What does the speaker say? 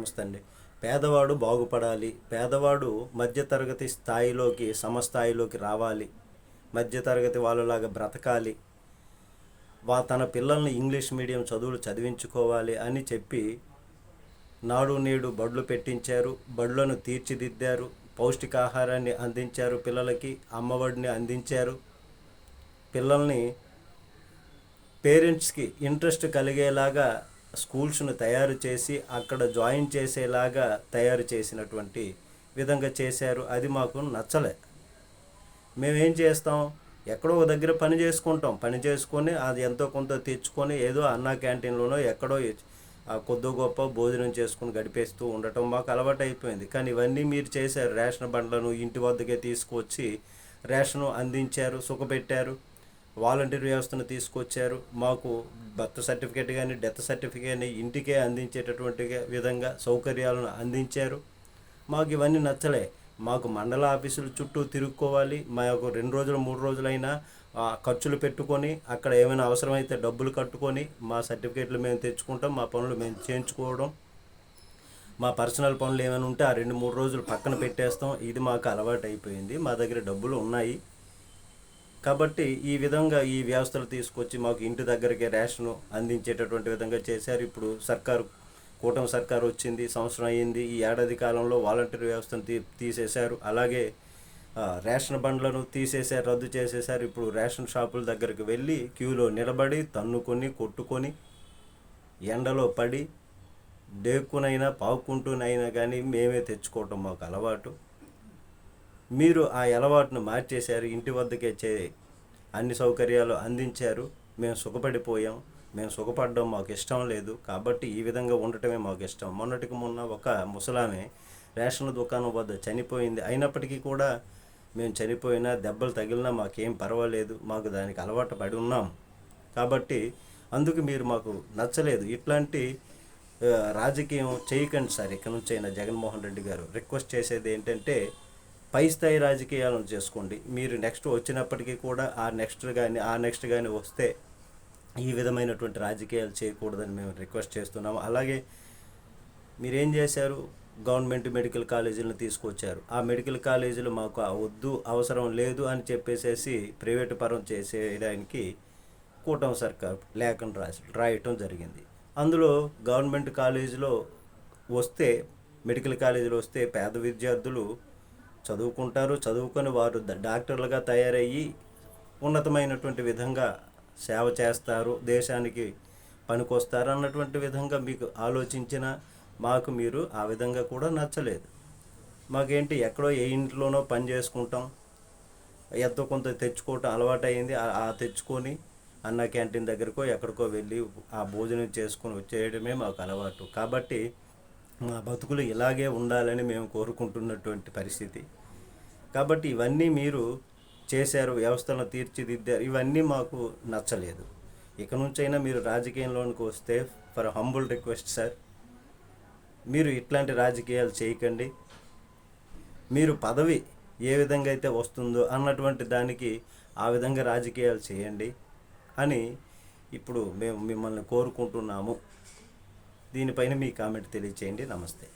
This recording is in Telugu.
నమస్తే అండి పేదవాడు బాగుపడాలి. పేదవాడు మధ్యతరగతి స్థాయిలోకి సమస్థాయిలోకి రావాలి. మధ్యతరగతి వాళ్ళలాగా బ్రతకాలి. వా తన పిల్లల్ని ఇంగ్లీష్ మీడియం చదువులు చదివించుకోవాలి అని చెప్పి నాడు నేడు బడులు పెట్టించారు. బడులను తీర్చిదిద్దారు. పౌష్టికాహారాన్ని అందించారు పిల్లలకి. అమ్మఒడిని అందించారు. పిల్లల్ని పేరెంట్స్కి ఇంట్రెస్ట్ కలిగేలాగా స్కూల్స్ను తయారు చేసి అక్కడ జాయిన్ చేసేలాగా తయారు చేసినటువంటి విధంగా చేశారు. అది మాకు నచ్చలే. మేమేం చేస్తాం? ఎక్కడో ఒక దగ్గర పని చేసుకుంటాం. పని చేసుకొని అది ఎంతో కొంత తెచ్చుకొని ఏదో అన్నా క్యాంటీన్లోనో ఎక్కడో ఆ కొద్దో గొప్ప భోజనం చేసుకుని గడిపేస్తూ ఉండటం మాకు అలవాటు అయిపోయింది. కానీ ఇవన్నీ మీరు చేశారు. రేషన్ బండ్లను ఇంటి వద్దకే తీసుకొచ్చి రేషను అందించారు సుఖపెట్టారు. వాలంటీర్ వ్యవస్థను తీసుకొచ్చారు. మాకు బర్త్ సర్టిఫికేట్ కానీ డెత్ సర్టిఫికేట్ని ఇంటికే అందించేటటువంటి విధంగా సౌకర్యాలను అందించారు. మాకు ఇవన్నీ నచ్చలే. మాకు మండల ఆఫీసుల చుట్టూ తిరుక్కోవాలి. మాకు రెండు రోజులు మూడు రోజులైనా ఖర్చులు పెట్టుకొని అక్కడ ఏమైనా అవసరమైతే డబ్బులు కట్టుకొని మా సర్టిఫికేట్లు మేము తెచ్చుకుంటాం. మా పనులు మేము చేయించుకోవడం. మా పర్సనల్ పనులు ఏమైనా ఉంటే ఆ రెండు మూడు రోజులు పక్కన పెట్టేస్తాం. ఇది మాకు అలవాటు అయిపోయింది మా దగ్గర డబ్బులు ఉన్నాయి. కాబట్టి ఈ విధంగా ఈ వ్యవస్థలు తీసుకొచ్చి మాకు ఇంటి దగ్గరకే రేషన్ అందించేటటువంటి విధంగా చేశారు. ఇప్పుడు సర్కారు కూటమి సర్కారు వచ్చింది సంవత్సరం అయ్యింది. ఈ ఏడాది కాలంలో వాలంటీర్ వ్యవస్థను తీ తీసేశారు. అలాగే రేషన్ బండ్లను తీసేశారు రద్దు చేసేశారు. ఇప్పుడు రేషన్ షాపుల దగ్గరికి వెళ్ళి క్యూలో నిలబడి తన్నుకొని కొట్టుకొని ఎండలో పడి డేక్కునైనా పావుకుంటూనైనా కానీ మేమే తెచ్చుకోవటం మాకు అలవాటు. మీరు ఆ అలవాటును మార్చేశారు ఇంటి వద్దకే చే అన్ని సౌకర్యాలు అందించారు. మేము సుఖపడిపోయాం. మేము సుఖపడడం మాకు ఇష్టం లేదు. కాబట్టి ఈ విధంగా ఉండటమే మాకు ఇష్టం. మొన్నటికి మొన్న ఒక ముసలామె రేషన్ దుకాణం వద్ద చనిపోయింది. అయినప్పటికీ కూడా మేము చనిపోయినా దెబ్బలు తగిలినా మాకేం పర్వాలేదు. మాకు దానికి అలవాటు పడి ఉన్నాం. కాబట్టి అందుకు మీరు మాకు నచ్చలేదు. ఇట్లాంటి రాజకీయం చేయకండి సార్. ఇక్కడ నుంచి అయినా జగన్మోహన్ రెడ్డి గారు రిక్వెస్ట్ చేసేది ఏంటంటే పై స్థాయి రాజకీయాలను చేసుకోండి. మీరు నెక్స్ట్ వచ్చినప్పటికీ కూడా ఆ నెక్స్ట్ కానీ ఆ నెక్స్ట్ కానీ వస్తే ఈ విధమైనటువంటి రాజకీయాలు చేయకూడదని మేము రిక్వెస్ట్ చేస్తున్నాము. అలాగే మీరేం చేశారు? గవర్నమెంట్ మెడికల్ కాలేజీలను తీసుకొచ్చారు. ఆ మెడికల్ కాలేజీలు మాకు వద్దు అవసరం లేదు అని చెప్పేసేసి ప్రైవేటు పరం చేసేయడానికి కూటమి సర్కార్ లేఖను రాసి రాయటం జరిగింది. అందులో గవర్నమెంట్ కాలేజీలో వస్తే మెడికల్ కాలేజీలో వస్తే పేద విద్యార్థులు చదువుకుంటారు. చదువుకొని వారు డాక్టర్లుగా తయారయ్యి ఉన్నతమైనటువంటి విధంగా సేవ చేస్తారు. దేశానికి పనికొస్తారు అన్నటువంటి విధంగా మీకు ఆలోచించిన మాకు మీరు ఆ విధంగా కూడా నచ్చలేదు. మాకేంటి ఎక్కడో ఏ ఇంట్లోనో పని చేసుకుంటాం. ఎంతో కొంత తెచ్చుకోవటం అలవాటైంది. ఆ- ఆ తెచ్చుకొని అన్న క్యాంటీన్ దగ్గరకో ఎక్కడికో వెళ్ళి ఆ భోజనం చేసుకొని వచ్చేయడమే మాకు అలవాటు. కాబట్టి మా బతుకులు ఇలాగే ఉండాలని మేము కోరుకుంటున్నటువంటి పరిస్థితి. కాబట్టి ఇవన్నీ మీరు చేశారు వ్యవస్థను తీర్చిదిద్దారు ఇవన్నీ మాకు నచ్చలేదు. ఇక నుంచైనా మీరు రాజకీయంలోనికి వస్తే ఫర్ హంబుల్ రిక్వెస్ట్ సార్ మీరు ఇట్లాంటి రాజకీయాలు చేయకండి. మీరు పదవి ఏ విధంగా అయితే వస్తుందో అన్నటువంటి దానికి ఆ విధంగా రాజకీయాలు చేయండి అని ఇప్పుడు మేము మిమ్మల్ని కోరుకుంటున్నాము. దీనిపైన మీ కామెంట్ తెలియచేయండి. నమస్తే.